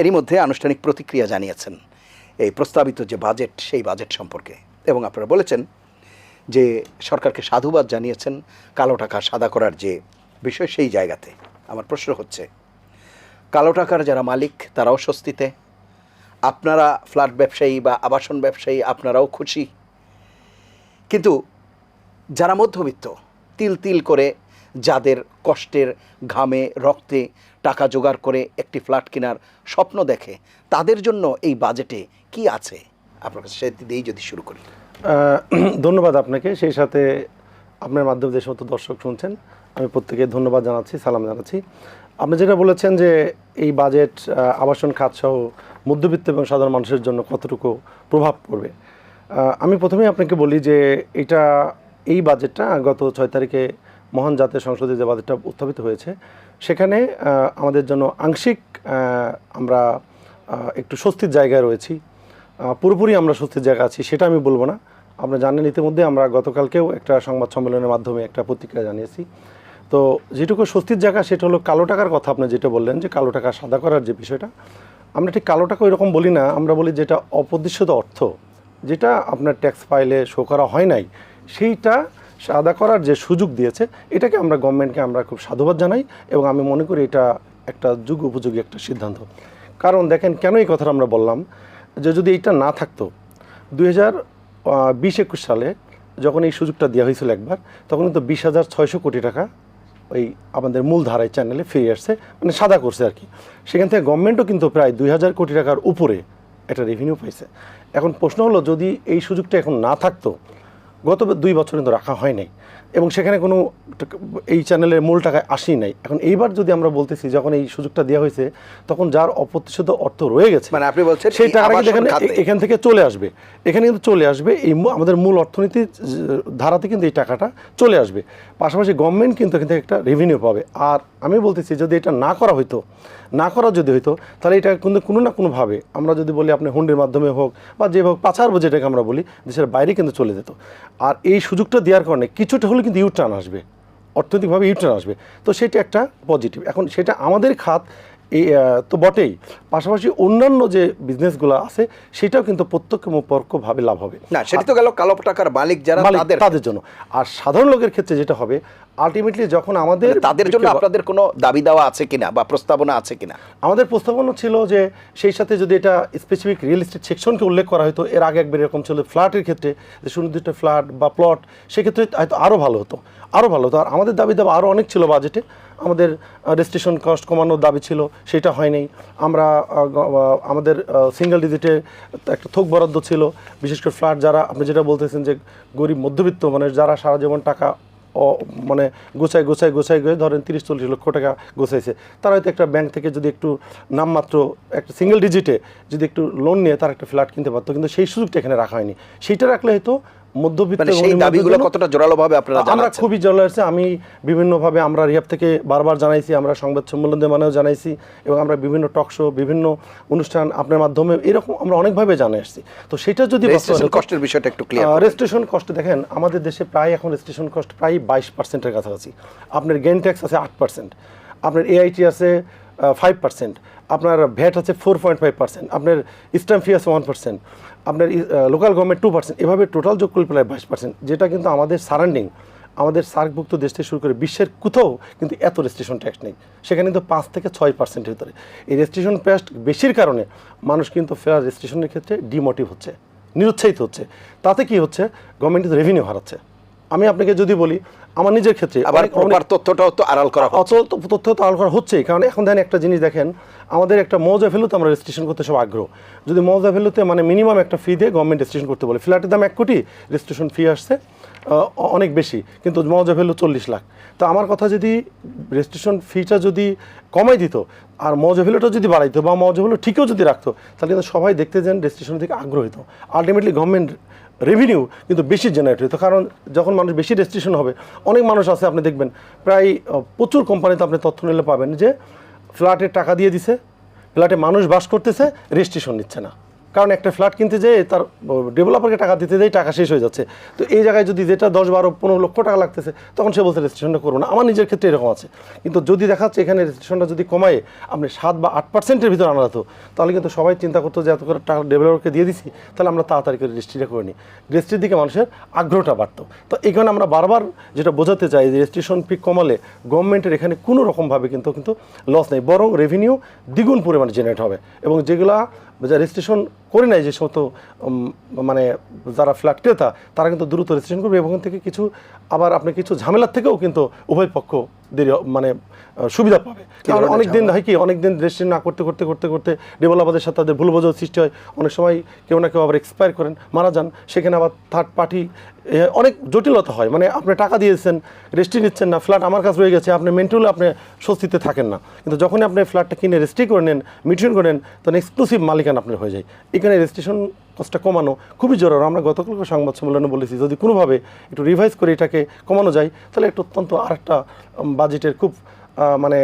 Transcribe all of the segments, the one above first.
এরই মধ্যে আনুষ্ঠানিক প্রতিক্রিয়া জানিয়েছেন এই প্রস্তাবিত যে বাজেট, সেই বাজেট সম্পর্কে। এবং আপনারা বলেছেন যে সরকারকে সাধুবাদ জানিয়েছেন কালো টাকা সাদা করার যে বিষয়, সেই জায়গাতে। আমার প্রশ্ন হচ্ছে, কালো টাকার যারা মালিক তারাও স্বস্তিতে আপনারা ফ্ল্যাট ব্যবসায়ী বা আবাসন ব্যবসায়ী, আপনারাও খুশি? কিন্তু যারা মধ্যবিত্ত, তিল তিল করে যাদের কষ্টের ঘামে, রক্তে টাকা জোগাড় করে একটি ফ্ল্যাট কেনার স্বপ্ন দেখে, তাদের জন্য এই বাজেটে কি আছে? আপনার কাছে সে দিয়েই যদি শুরু করি। ধন্যবাদ আপনাকে। সেই সাথে আপনার মাধ্যমে যে সমস্ত দর্শক শুনছেন, আমি প্রত্যেকে ধন্যবাদ জানাচ্ছি, সালাম জানাচ্ছি। আপনি যেটা বলেছেন যে এই বাজেট আবাসন খাত সহ মধ্যবিত্ত এবং সাধারণ মানুষের জন্য কতটুকু প্রভাব পড়বে। আমি প্রথমেই আপনাকে বলি যে এটা, এই বাজেটটা গত ছয় তারিখে মহান জাতীয় সংসদে যে বাজেটটা উত্থাপিত হয়েছে, সেখানে আমাদের জন্য আংশিক আমরা একটু স্বস্তির জায়গায় রয়েছি। পুরোপুরি আমরা স্বস্তির জায়গা আছি, সেটা আমি বলব না। আপনারা জানেন ইতিমধ্যে আমরা গতকালকেও একটা সংবাদ সম্মেলনের মাধ্যমে একটা প্রতিক্রিয়া জানিয়েছি। তো যেটুকু স্বস্তির জায়গা, সেটা হলো কালো টাকার কথা আপনি যেটা বললেন, যে কালো টাকা সাদা করার যে বিষয়টা। আমরা ঠিক কালো টাকা ওইরকম বলি না, আমরা বলি যেটা অপদিশ্য অর্থ, যেটা আপনার ট্যাক্স ফাইলে শো করা হয় নাই, সেইটা সাদা করার যে সুযোগ দিয়েছে, এটাকে আমরা গভর্নমেন্টকে আমরা খুব সাধুবাদ জানাই এবং আমি মনে করি এটা একটা যুগ উপযোগী একটা সিদ্ধান্ত। কারণ দেখেন কেন এই কথাটা আমরা বললাম? যে যদি এইটা না থাকতো, দুই হাজার বিশ একুশ সালে যখন এই সুযোগটা দেওয়া হয়েছিল একবার, তখন কিন্তু বিশ হাজার ছয়শো কোটি টাকা ওই আমাদের মূল ধারায় চ্যানেলে ফিরে আসছে মানে সাদা করছে আর কি। সেখান থেকে গভর্নমেন্টও কিন্তু প্রায় দুই হাজার কোটি টাকার উপরে একটা রেভিনিউ পাইছে। এখন প্রশ্ন হলো, যদি এই সুযোগটা এখন না থাকতো গত দুই বছর কিন্তু রাখা হয় নাই। এবং সেখানে কোনো এই চ্যানেলের মূল টাকায় আসি নাই। এখন এইবার যদি আমরা বলতেছি যখন এই সুযোগটা দেওয়া হয়েছে তখন যার অপ্রতিষ্ঠিত অর্থ রয়ে গেছে মানে আপনি বলছেন সেই টাকাটা এখানে এখান থেকে চলে আসবে। এখানে কিন্তু চলে আসবে এই আমাদের মূল অর্থনীতির ধারাতে কিন্তু এই টাকাটা চলে আসবে। পাশাপাশি গভর্নমেন্ট কিন্তু এখান থেকে একটা রেভিনিউ পাবে। আর আমি বলতেছি যদি এটা না করা হইতো না করা যদি হইতো তাহলে এটা কিন্তু কোনো না কোনোভাবে আমরা যদি বলি আপনি হুন্ডির মাধ্যমে হোক বা যে হোক পাচার যেটাকে আমরা বলি দেশের বাইরে কিন্তু চলে যেত। আর এই সুযোগটা দেওয়ার কারণে কিছুটা হলে কিন্তু ইউটার্ন আসবে। অর্থনৈতিকভাবে ইউটার্ন আসবে। তো সেটা একটা পজিটিভ এখন সেটা আমাদের খাত এই তো বটেই। পাশাপাশি অন্যান্য যে বিজনেসগুলো আছে সেটাও কিন্তু প্রত্যক্ষ পরোক্ষভাবে লাভ হবে। না সেটা তো গেল কালো টাকার মালিক যারা তাদের। তাদের জন্য। আর সাধারণ লোকের ক্ষেত্রে যেটা হবে আলটিমেটলি যখন আমাদের মানে তাদের জন্য আপনাদের কোনো দাবি দেওয়া আছে কিনা বা প্রস্তাবনা আছে কিনা? আমাদের প্রস্তাবনা ছিল যে সেই সাথে যদি এটা স্পেসিফিক রিয়েল এস্টেট সেকশনকে উল্লেখ করা হতো এর আগে একবার এরকম ছিল ফ্ল্যাটের ক্ষেত্রে যে সুনির্দিষ্ট ফ্ল্যাট বা প্লট সেক্ষেত্রে হয়তো আরও ভালো হতো আরও ভালো হতো। আর আমাদের দাবি দাবা আরও অনেক ছিল বাজেটে আমাদের রেজিস্ট্রেশন কস্ট কমানোর দাবি ছিল সেটা হয়নি। আমরা আমাদের সিঙ্গেল ডিজিটে একটা থোক বরাদ্দ ছিল। বিশেষ করে ফ্ল্যাট যারা আপনি যেটা বলতেছেন যে গরিব মধ্যবিত্ত মানে যারা সারা জীবন টাকা মানে গুছাই গুছাই গুছাই গিয়ে ধরেন তিরিশ, চল্লিশ লক্ষ টাকা গুছাইছে। তারা হয়তো একটা ব্যাংক থেকে যদি একটু নামমাত্র একটা সিঙ্গেল ডিজিটে যদি একটু লোন নিয়ে তার একটা ফ্ল্যাট কিনতে পারতো, কিন্তু সেই সুযোগটা এখানে রাখা হয়নি। সেইটা রাখলে হয়তো মধ্যবিত্ত মানে সেই দাবিগুলো কতটা জোরালোভাবে আপনারা আমরা খুবই আসছে আমি বিভিন্নভাবে আমরা রিহাব থেকে বারবার জানাইছি আমরা সংবাদ সম্মেলনের মানেও জানাইছি এবং আমরা বিভিন্ন টক শো বিভিন্ন অনুষ্ঠান আপনার মাধ্যমে এরকম আমরা অনেকভাবে জানাই আসছি। তো সেটা যদি রেজিস্ট্রেশন কষ্টের বিষয়টা একটু ক্লিয়ার রেজিস্ট্রেশন কস্ট দেখেন আমাদের দেশে প্রায় এখন রেজিস্ট্রেশন কস্ট প্রায় বাইশ পার্সেন্টের কাছাকাছি। আপনার গেন ট্যাক্স আছে আট পার্সেন্ট আপনার এআইটি আছে ফাইভ পার্সেন্ট আপনার ভ্যাট আছে ফোর পয়েন্ট ফাইভ পার্সেন্ট আপনার স্ট্যাম্প ফি আছে ওয়ান পার্সেন্ট আপনার লোকাল গভর্নমেন্ট টু পার্সেন্ট এভাবে টোটাল যোগ করলে প্রায় বাইশ পার্সেন্ট যেটা কিন্তু আমাদের সারাউন্ডিং আমাদের সার্কভুক্ত দেশ থেকে শুরু করে বিশ্বের কোথাও কিন্তু এত রেজিস্ট্রেশন ট্যাক্স নেই। সেখানে কিন্তু পাঁচ থেকে ছয় পার্সেন্টের ভিতরে। এই রেজিস্ট্রেশন ট্যাক্স বেশির কারণে মানুষ কিন্তু ফেয়ার রেজিস্ট্রেশনের ক্ষেত্রে ডিমোটিভ হচ্ছে, নিরুৎসাহিত হচ্ছে। তাতে কি হচ্ছে? গভর্নমেন্ট রেভিনিউ হারাচ্ছে। আমি আপনাকে যদি বলি আমার নিজের ক্ষেত্রে আবার প্রপার তথ্যটাও তো আড়াল করা হচ্ছে। অচল তথ্য তো আল করা হচ্ছেই। কারণ এখন দেখেন একটা জিনিস দেখেন আমাদের একটা মৌজা ভ্যালুতে আমরা রেজিস্ট্রেশন করতে সব আগ্রহ। যদি মৌজা ভ্যালুতে মানে মিনিমাম একটা ফি দিয়ে গভর্নমেন্ট রেজিস্ট্রেশন করতে বলে ফ্ল্যাটের দাম এক কোটি রেজিস্ট্রেশন ফি আসছে। অনেক বেশি, কিন্তু মজা ভ্যালু চল্লিশ লাখ। তো আমার কথা যদি রেজিস্ট্রেশন ফিটা যদি কমাই দিত, আর মৌজা ভ্যালুটা যদি বাড়াইতো বা মৌজা ভ্যালু ঠিকও যদি রাখতো, তাহলে কিন্তু সবাই দেখতে যান রেজিস্ট্রেশন থেকে আগ্রহ হতো। আলটিমেটলি গভর্নমেন্ট রেভিনিউ কিন্তু বেশি জেনারেট হতো, কারণ যখন মানুষ বেশি রেজিস্ট্রেশন হবে, অনেক মানুষ আছে, আপনি দেখবেন, প্রায় প্রচুর কোম্পানিতে আপনি তথ্য নিলে পাবেন যে ফ্ল্যাটের টাকা দিয়ে দিছে ফ্ল্যাটে মানুষ বাস করতেছে রেজিস্ট্রেশন নিচ্ছে না। কারণ একটা ফ্ল্যাট কিনতে যেয়ে তার ডেভেলপারকে টাকা দিতে যেয়ে টাকা শেষ হয়ে যাচ্ছে। তো এই জায়গায় যদি যেটা দশ বারো পনেরো লক্ষ টাকা লাগতেছে, তখন সে বলছে রেজিস্ট্রেশনটা করব না। আমার নিজের ক্ষেত্রে এরকম আছে। কিন্তু যদি দেখা যাচ্ছে এখানে রেজিস্ট্রেশনটা যদি কমায়, আপনি সাত বা আট পার্সেন্টের ভিতরে আনা যেত তাহলে কিন্তু সবাই চিন্তা করতো যে এত করে টাকা ডেভেলপারকে দিয়ে দিছি, তাহলে আমরা তাড়াতাড়ি করে রেজিস্ট্রিটা করে নিই। রেজিস্ট্রির দিকে মানুষের আগ্রহটা বাড়তো। তো এখানে আমরা বারবার যেটা বোঝাতে চাই যে রেজিস্ট্রেশন ফি কমালে গভর্নমেন্টের এখানে কোনো রকমভাবে কিন্তু কিন্তু লস নেই। বরং রেভিনিউ দ্বিগুণ পরিমাণে জেনারেট হবে। এবং যেগুলা রেজিস্ট্রেশন করে নাই যে সমস্ত মানে যারা ফ্ল্যাট ক্রেতা, তারা কিন্তু দ্রুত রেজিস্ট্রেশন করবে এবং থেকে কিছু আবার আপনি কিছু ঝামেলার থেকেও কিন্তু উভয় পক্ষ দেরি মানে সুবিধা পাবে। কারণ অনেক দিন হয় কি অনেক দিন রেজিস্ট্রেশন না করতে করতে করতে করতে ডেভেলপারদের সাথে তাদের ভুল বোঝার সৃষ্টি হয়। অনেক সময় কেউ না কেউ আবার এক্সপায়ার করেন মারা যান। সেখানে আবার থার্ড পার্টি অনেক জটিলতা হয়। মানে আপনি টাকা দিয়েছেন রেজিস্ট্রি নিচ্ছেন না ফ্ল্যাট আমার কাছে রয়ে গেছে আপনি মেন্টালি আপনি স্বস্তিতে থাকেন না। কিন্তু যখনই আপনি ফ্ল্যাটটা কিনে রেজিস্ট্রি করে নেন মিউটেশন করে নেন তখন এক্সক্লুসিভ মালিকানা আপনার হয়ে যায়। এখানে রেজিস্ট্রেশন কস্টটা কমানো খুবই জরুরি। আমরা গতকালকে সংবাদ সম্মেলনে বলেছি, যদি কোনোভাবে একটু রিভাইজ করে এটাকে কমানো যায়, তাহলে একটু অত্যন্ত আরেকটা একটা বাজেটের খুব মানে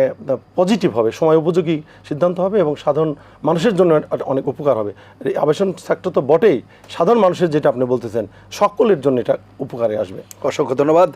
পজিটিভ হবে। সময় উপযোগী সিদ্ধান্ত হবে এবং সাধারণ মানুষের জন্য অনেক উপকার হবে। আবাসন সেক্টর তো বটেই। সাধারণ মানুষের যেটা আপনি বলতেছেন, সকলের জন্য এটা উপকারে আসবে। অসংখ্য ধন্যবাদ।